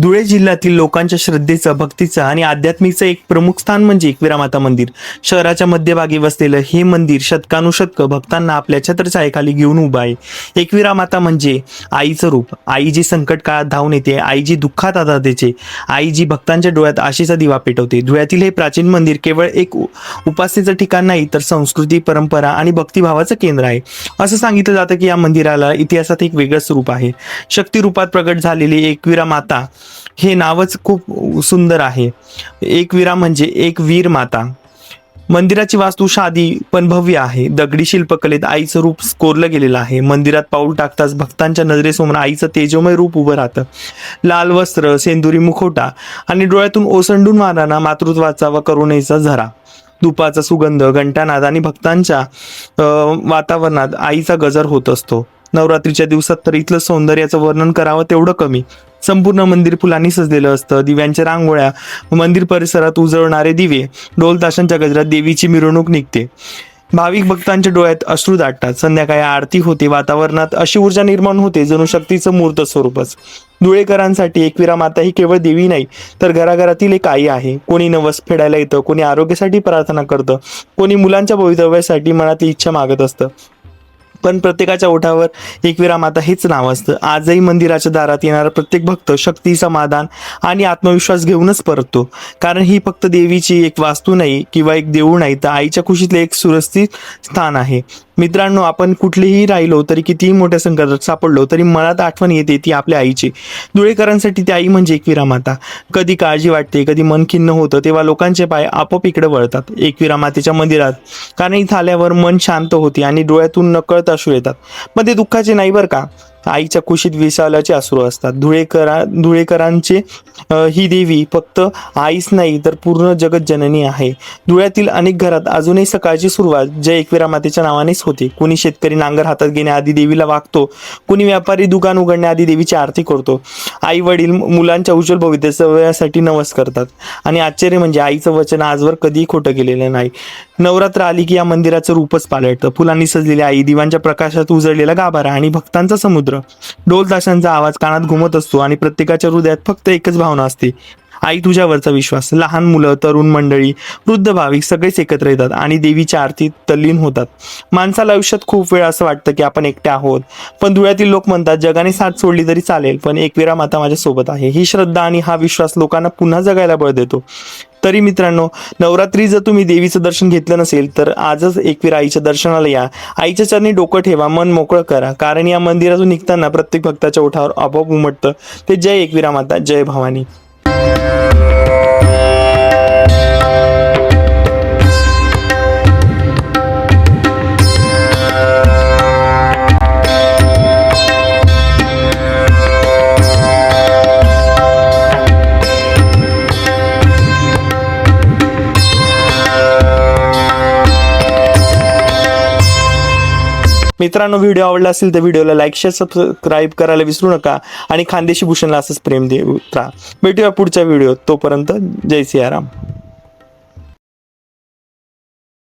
धुळे जिल्ह्यातील लोकांच्या श्रद्धेचं भक्तीचं आणि आध्यात्मिकचं एक प्रमुख स्थान म्हणजे एकविरा माता मंदिर. शहराच्या मध्यभागी वसलेलं हे मंदिर शतकानुशतक भक्तांना आपल्या छत्रछायेखाली घेऊन उभं आहे. एकविरा माता म्हणजे आईचं रूप. आई जी संकट काळात धावून येते आई जी दुःखात आता देते आई जी भक्तांच्या डोळ्यात आशेचा दिवा पेटवते. धुळ्यातील हे प्राचीन मंदिर केवळ एक उ- उपासनेचं ठिकाण नाही तर संस्कृती परंपरा आणि भक्तिभावाचं केंद्र आहे. असं सांगितलं जातं की या मंदिराला इतिहासात एक वेगळं स्वरूप आहे. शक्ती रूपात प्रगट झालेली एकविरा माता हे नावच खूप सुंदर आहे. एकवीरा म्हणजे एक वीर माता. मंदिराची वास्तू शादी पण भव्य आहे. दगडी शिल्पकलेत आईचं रूप कोरलं गेलेलं आहे. मंदिरात पाऊल टाकताच भक्तांच्या नजरेसमोर आईचं तेजोमय रूप उभं राहतं. लाल वस्त्र सेंदुरी मुखोटा आणि डोळ्यातून ओसंडून वाहणारा मातृत्वाचा व करुणेचा झरा. दुपाचा सुगंध घंटानाद आणि भक्तांच्या वातावरणात आईचा गजर होत असतो. नवरात्रीच्या दिवसात तर इथलं सौंदर्याचं वर्णन करावं तेवढं कमी. संपूर्ण मंदिर फुलांनी सजलेलं असतं दिव्यांच्या रांगोळ्या मंदिर परिसरात उजळणारे दिवे ढोल ताशांच्या गजरात देवीची मिरवणूक निघते. भाविक भक्तांच्या डोळ्यात अश्रू दाटतात. संध्याकाळी आरती होते वातावरणात अशी ऊर्जा निर्माण होते जणू शक्तीचं मूर्त स्वरूपच. धुळेकरांसाठी एकविरा माता ही केवळ देवी नाही तर घराघरातील एक आई आहे. कोणी नवस फेडायला येतं कोणी आरोग्यासाठी प्रार्थना करतं कोणी मुलांच्या भवितव्यासाठी मनातली इच्छा मागत असतं. पण प्रत्येकाच्या ओठावर एकविरा माता हेच नाव असतं. आजही मंदिराच्या दारात येणारा प्रत्येक भक्त शक्ती समाधान आणि आत्मविश्वास घेऊनच परततो. कारण ही फक्त देवीची एक वास्तू नाही किंवा एक देऊळ नाही तर आईच्या खुशीतले एक सुरक्षित स्थान आहे. मित्रांनो आपण कुठलेही राहिलो तरी कितीही मोठ्या संकटात सापडलो तरी मनात आठवण येते ती आपल्या आईची. धुळेकरांसाठी ती आई म्हणजे एकविरा माता कधी काळजी वाटते कधी मन खिन्न होतं तेव्हा लोकांचे पाय आपोआप इकडे वळतात. एकविरा मातेच्या मंदिरात. कारण इथं आल्यावर मन शांत होते आणि डोळ्यातून नकळत असू येतात. पण ते दुःखाचे नाही बरं का? आईच्या कुशीत विसावल्याचे अश्रू असतात. धुळेकरा धुळेकरांचे ही देवी फक्त आईच नाही तर पूर्ण जगत जननी आहे. धुळ्यातील अनेक घरात अजूनही सकाळची सुरुवात जय एकविरा मातेच्या नावानेच होते. कुणी शेतकरी नांगर हातात घेण्याआधी देवीला वागतो कुणी व्यापारी दुकान उघडण्याआधी देवीची आरती करतो. आई वडील मुलांच्या उज्ज्वल भवितव्यासाठी नवस करतात. आणि आश्चर्य म्हणजे आईचं वचन आजवर कधीही खोटं गेलेलं नाही. नवरात्र आली की या मंदिराचं रूपच पालटतं. फुलांनी सजलेली आई दिवांच्या प्रकाशात उजळलेला गाभारा आणि भक्तांचा समुद्र. ढोल ताशांचा आवाज कानात घुमत असतो आणि प्रत्येकाच्या हृदयात फक्त एकच भावना असते आई तुझ्यावरचा विश्वास लहान मुलं तरुण मंडळी वृद्ध भाविक सगळेच एकत्र येतात आणि देवीच्या आरतीत तल्लीन होतात. माणसाला आयुष्यात खूप वेळ असं वाटतं की आपण एकटे आहोत. पण धुळ्यातील लोक म्हणतात जगाने साथ सोडली तरी चालेल पण एकविरा माता माझ्या सोबत आहे. ही श्रद्धा आणि हा विश्वास लोकांना पुन्हा जगायला बळ देतो. तरी मित्रांनो नवरात्री जर तुम्ही देवीचं दर्शन घेतलं नसेल तर आजच एकवीर आईच्या दर्शनाला या. आईच्या चरणी डोकं ठेवा मन मोकळं करा. कारण या मंदिरातून निघताना प्रत्येक भक्ताच्या ओठावर आपोआप उमटतं. ते जय एकविरा माता जय भवानी. Música मित्रांनो व्हिडिओ आवडला असेल तर व्हिडिओला लाईक शेअर सबस्क्राईब करायला विसरू नका. आणि खानदेशी भूषणला असंच प्रेम देऊ राहा. भेटूया पुढच्या व्हिडिओ तोपर्यंत जय सियाराम.